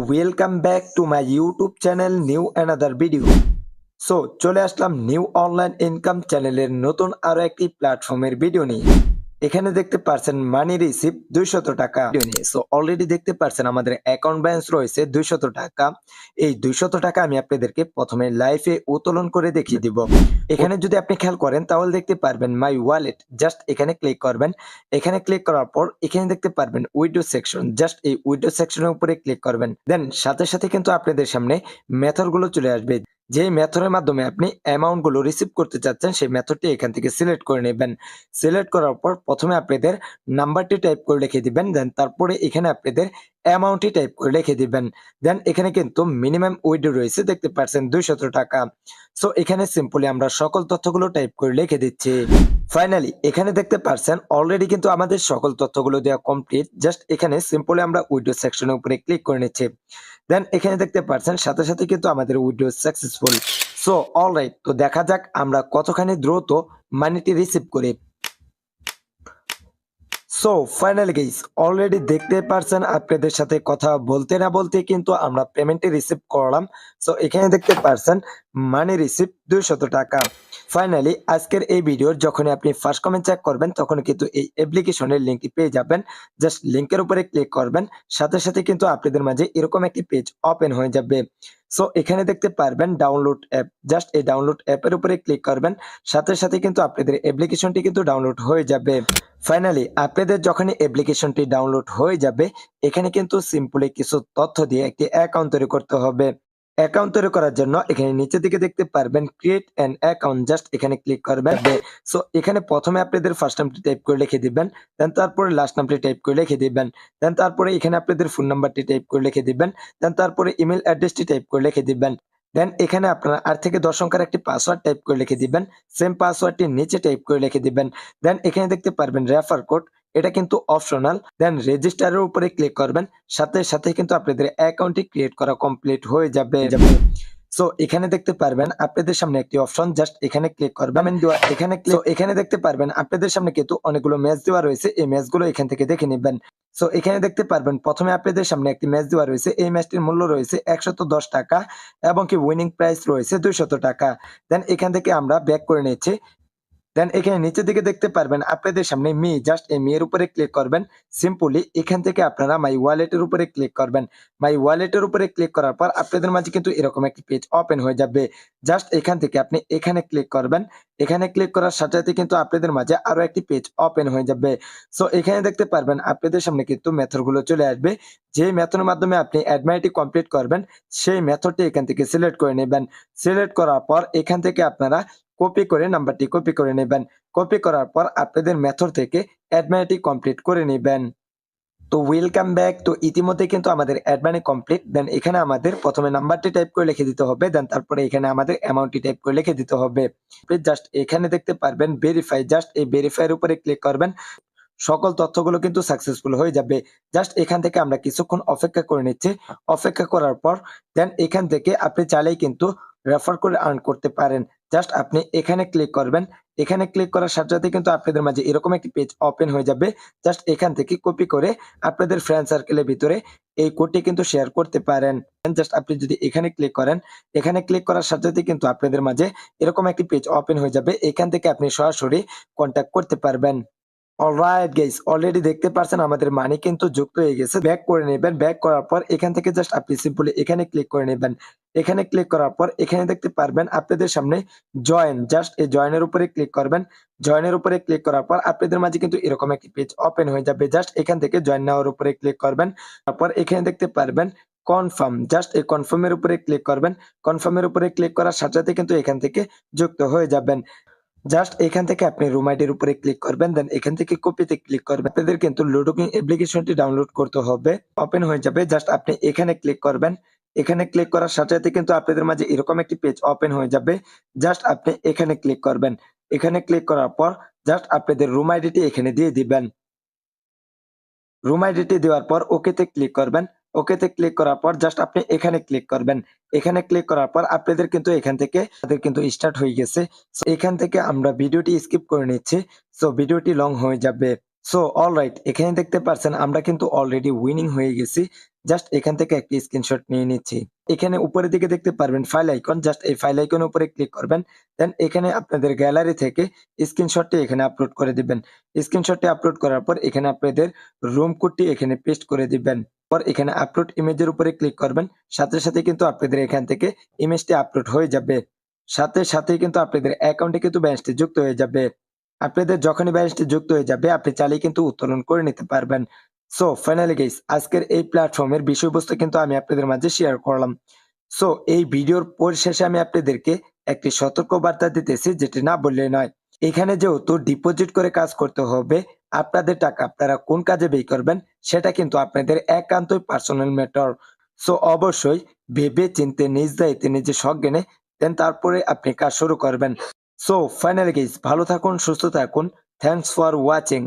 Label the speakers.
Speaker 1: Welcome back to my YouTube channel new another video so চলে আসলাম new online income চ্যানেলের নতুন আরও একটি প্ল্যাটফর্মের ভিডিও নিয়ে। এখানে দেখতে পারছেন মানি রিসিভ দুইশত টাকা। সো অলরেডি দেখতে পারছেন আমাদের অ্যাকাউন্ট ব্যালেন্স রয়েছে দুইশত টাকা। এই দুইশত টাকা আমি আপনাদেরকে প্রথমে লাইফে উত্তোলন করে দেখিয়ে দিব। এখানে যদি আপনি খেয়াল করেন, তাহলে দেখতে পারবেন মাই ওয়ালেট জাস্ট এখানে ক্লিক করবেন। এখানে ক্লিক করার পর, এখানে দেখতে পারবেন উইডো সেকশন জাস্ট এই উইডো সেকশনের উপরে ক্লিক করবেন। দেন সাথে সাথে কিন্তু আপনাদের সামনে মেথডগুলো চলে আসবে। যে মেথডের মাধ্যমে আপনি অ্যামাউন্টগুলো রিসিভ করতে চাচ্ছেন, সেই মেথডটি এখান থেকে সিলেক্ট করে নেবেন। সিলেক্ট করার পর প্রথমে আপনাদের নাম্বারটি টাইপ করে লিখে দিবেন দেন তারপরে এখানে আপনাদের অ্যামাউন্টটি টাইপ করে লিখে দিবেন। দেন এখানে কিন্তু মিনিমাম উইডো রয়েছে, দেখতে পাচ্ছেন দুইশত টাকা। সো এখানে সিম্পলি আমরা সকল তথ্যগুলো টাইপ করে লিখে দিচ্ছি। ফাইনালি এখানে দেখতে পারছেন অলরেডি কিন্তু আমাদের সকল তথ্যগুলো দেওয়া কমপ্লিট জাস্ট এখানে সিম্পলি আমরা উইডো সেকশনের উপরে ক্লিক করে নিচ্ছি। দেন এখানে দেখতে পারছেন, সাথে সাথে কিন্তু আমাদের উইডো সাকসেসফুল সো অলরাইট তো দেখা যাক আমরা কতখানি দ্রুত মানিটি রিসিভ করি। সো ফাইনালি গাইস অলরেডি দেখতে পারছেন, আপনাদের সাথে কথা বলতে না বলতে কিন্তু আমরা পেমেন্টে রিসিভ করলাম। সো এখানে দেখতে পারছেন মানি রিসিভ দুইশত টাকা। ফাইনালি আজকের এই ভিডিওর যখন আপনি ফার্স্ট কমেন্ট চেক করবেন তখন কিন্তু এই অ্যাপ্লিকেশনের লিঙ্কটি পেয়ে যাবেন। জাস্ট লিঙ্কের উপরে ক্লিক করবেন, সাথে সাথে কিন্তু আপনাদের মাঝে এরকম একটি পেজ ওপেন হয়ে যাবে। সো এখানে দেখতে পারবেন ডাউনলোড অ্যাপ জাস্ট এই ডাউনলোড অ্যাপের উপরে ক্লিক করবেন, সাথে সাথে কিন্তু আপনাদের অ্যাপ্লিকেশনটি কিন্তু ডাউনলোড হয়ে যাবে। ফাইনালি আপনাদের যখনই অ্যাপ্লিকেশনটি ডাউনলোড হয়ে যাবে, এখানে কিন্তু সিম্পলি কিছু তথ্য দিয়ে একটি অ্যাকাউন্ট তৈরি করতে হবে। অ্যাকাউন্ট তৈরি করার জন্য এখানে নিচের দিকে দেখতে পারবেন ক্রিয়েট অ্যান অ্যাকাউন্ট জাস্ট এখানে ক্লিক করবেন। সো এখানে প্রথমে আপনাদের ফার্স্ট নামটি টাইপ করে লিখে দিবেন দেন তারপরে লাস্ট নামটি টাইপ করে লিখে দিবেন দেন তারপরে এখানে আপনাদের ফোন নাম্বারটি টাইপ করে লিখে দিবেন দেন তারপরে ইমেল অ্যাড্রেসটি টাইপ করে লিখে দিবেন। দেন এখানে আপনারা আট থেকে দশ সংখ্যার একটি পাসওয়ার্ড টাইপ করে লিখে দিবেন সেম পাসওয়ার্ডটি নিচে টাইপ করে লিখে দিবেন। দেন এখানে দেখতে পারবেন রেফার কোড এটা কিন্তু অপশনাল দেন রেজিস্টারের উপরে ক্লিক করবেন সাথে সাথে কিন্তু আপনাদের অ্যাকাউন্টটি ক্রিয়েট করা কমপ্লিট হয়ে যাবে। সো এখানে দেখতে পারবেন আপনাদের সামনে একটি অপশন জাস্ট এখানে ক্লিক করবেন। এখানে এখানে দেখতে পারবেন আপনাদের সামনে কিন্তু অনেকগুলো ম্যাচ দেওয়া রয়েছে। এই ম্যাচগুলো এখান থেকে দেখে নেবেন। সো এখানে দেখতে পারবেন প্রথমে আপনাদের সামনে একটি ম্যাচ দেওয়া রয়েছে। এই ম্যাচটির মূল্য রয়েছে একশত দশ টাকা এবং কি উইনিং প্রাইস রয়েছে দুইশত টাকা। দেন এখান থেকে আমরা ব্যাক করে নিচ্ছি। দেন এখানে নিচের দিকে দেখতে পারবেন আপনাদের সামনে মি জাস্ট এই মেয়ের উপরে ক্লিক করবেন। সিম্পলি এখান থেকে আপনারা মাই ওয়ালেটের উপরে ক্লিক করবেন। মাই ওয়ালেটের উপরে ক্লিক করার পর আপনাদের মাঝে কিন্তু এরকম একটি পেজ ওপেন হয়ে যাবে। জাস্ট এখান থেকে আপনি এখানে ক্লিক করবেন। এখানে ক্লিক করার সাথে সাথে কিন্তু আপনাদের মাঝে আরও একটি পেজ ওপেন হয়ে যাবে। সো এখানে দেখতে পারবেন আপনাদের সামনে কিন্তু মেথডগুলো চলে আসবে। যে মেথডের মাধ্যমে আপনি অ্যাডমাইটি কমপ্লিট করবেন, সেই মেথডটি এখান থেকে সিলেক্ট করে নেবেন। সিলেক্ট করার পর এখান থেকে আপনারা কপি করে নাম্বারটি কপি করে নেবেন। কপি করার পর আপনাদের মেথড থেকে অ্যাডমাইটি কমপ্লিট করে নেবেন। তো ওয়েলকাম ব্যাক তো ইতিমধ্যে কিন্তু আমাদের অ্যাডমানি কমপ্লিট দেন এখানে আমাদের প্রথমে নাম্বারটি টাইপ করে লিখে দিতে হবে। দেন তারপরে এখানে আমাদের অ্যামাউন্টটি টাইপ করে লিখে দিতে হবে। জাস্ট এখানে দেখতে পারবেন ভেরিফাই জাস্ট এই ভেরিফাইয়ের উপরে ক্লিক করবেন। সকল তথ্যগুলো কিন্তু সাকসেসফুল হয়ে যাবে। জাস্ট এখান থেকে আমরা কিছুক্ষণ অপেক্ষা করে নিচ্ছি। অপেক্ষা করার পর দেন এখান থেকে আপনি চাইলেই কিন্তু রেফার করে আর্ন করতে পারেন। জাস্ট আপনি এখানে ক্লিক করবেন। এখানে ক্লিক করার সাথে সাথে কিন্তু আপনাদের মাঝে এরকম একটি পেজ ওপেন হয়ে যাবে। জাস্ট এখান থেকে কপি করে আপনাদের ফ্রেন্ড সার্কেলের ভিতরে এই কোডটি কিন্তু শেয়ার করতে পারেন। জাস্ট আপনি যদি এখানে ক্লিক করেন, এখানে ক্লিক করার সাথে সাথে কিন্তু আপনাদের মাঝে এরকম একটি পেজ ওপেন হয়ে যাবে। এখান থেকে আপনি সরাসরি কন্ট্যাক্ট করতে পারবেন। অলরাইট গাইস অলরেডি দেখতে পারছেন আমাদের মানি কিন্তু যুক্ত হয়ে গেছে। ব্যাক করে নেবেন। ব্যাক করার পর এখান থেকে জাস্ট আপনি সিম্পলি এখানে ক্লিক করে নেবেন। এখানে ক্লিক করার পর এখানে দেখতে পারবেন আপনাদের সামনে জয়েন জাস্ট এই জয়েনের উপরে ক্লিক করবেন। জয়েনের উপরে ক্লিক করার পর আপনাদের মাঝে কিন্তু এরকম একটি পেজ ওপেন হয়ে যাবে। জাস্ট এখান থেকে জয়েন নেওয়ার উপরে ক্লিক করবেন। তারপর এখানে দেখতে পারবেন কনফার্ম জাস্ট এই কনফার্মের উপরে ক্লিক করবেন। কনফার্মের উপরে ক্লিক করার সাথে সাথে কিন্তু এখান থেকে যুক্ত হয়ে যাবেন। জাস্ট এখান থেকে আপনি রুম আইডির উপরে ক্লিক করবেন দেন এখান থেকে কপিতে ক্লিক করবেন। আপনাদের কিন্তু লুডোকিং অ্যাপ্লিকেশনটি ডাউনলোড করতে হবে ওপেন হয়ে যাবে। জাস্ট আপনি এখানে ক্লিক করবেন। এখানে ক্লিক করার সাথে সাথে কিন্তু আপনাদের মাঝে এরকম একটি পেজ ওপেন হয়ে যাবে। জাস্ট আপনি এখানে ক্লিক করবেন। এখানে ক্লিক করার পর জাস্ট আপনাদের রুম আইডিটি এখানে দিয়ে দিবেন। রুম আইডিটি দেওয়ার পর ওকেতে ক্লিক করবেন। ওকেতে ক্লিক করার পর জাস্ট আপনি এখানে ক্লিক করবেন। এখানে ক্লিক করার পর আপনাদের কিন্তু এখান থেকে তাদের কিন্তু স্টার্ট হয়ে গেছে। এখান থেকে আমরা ভিডিওটি স্কিপ করে নিচ্ছি। সো ভিডিওটি লং হয়ে যাবে। সো অল রাইট এখানে দেখতে পাচ্ছেন আমরা কিন্তু অলরেডি উইনিং হয়ে গেছি। জাস্ট এখান থেকে একটি স্ক্রিনশট নিয়ে নিচ্ছি। এখানে উপরের দিকে দেখতে পারবেন ফাইল আইকন জাস্ট এই ফাইল আইকনের উপরে ক্লিক করবেন। দেন এখানে আপনাদের গ্যালারি থেকে স্ক্রিনশটটি এখানে আপলোড করে দিবেন। স্ক্রিনশটটি আপলোড করার পর এখানে আপনাদের রুম কোডটি এখানে পেস্ট করে দিবেন। পর এখানে আপলোড ইমেজের উপরে ক্লিক করবেন। সাথে সাথে কিন্তু আপনাদের এখান থেকে ইমেজটি আপলোড হয়ে যাবে। সাথে সাথে কিন্তু আপনাদের অ্যাকাউন্টে কিন্তু ব্যালেন্সটি যুক্ত হয়ে যাবে। আপনাদের যখনই ব্যালেন্সটি যুক্ত হয়ে যাবে, আপনি চাইলেই কিন্তু উত্তোলন করে নিতে পারবেন। সো ফাইনালি গাইস আজকের এই প্ল্যাটফর্মের বিষয়বস্তু কিন্তু আমি আপনাদের মাঝে শেয়ার করলাম। সো এই ভিডিওর পরিশেষে আমি আপনাদেরকে একটি সতর্ক বার্তা দিতেছি, যেটি না বললে নয়। এখানে যেহেতু ডিপোজিট করে কাজ করতে হবে, আপনাদের টাকা আপনারা কোন কাজে ব্যয় করবেন, সেটা কিন্তু আপনাদের একান্তই পার্সোনাল ম্যাটার সো অবশ্যই ভেবে চিনতে, নিজ দায়িত্বে নিজে শখ জ্ঞানে দেন তারপরে আপনি কাজ শুরু করবেন। সো ফাইনালি গাইস ভালো থাকুন, সুস্থ থাকুন। Thanks for watching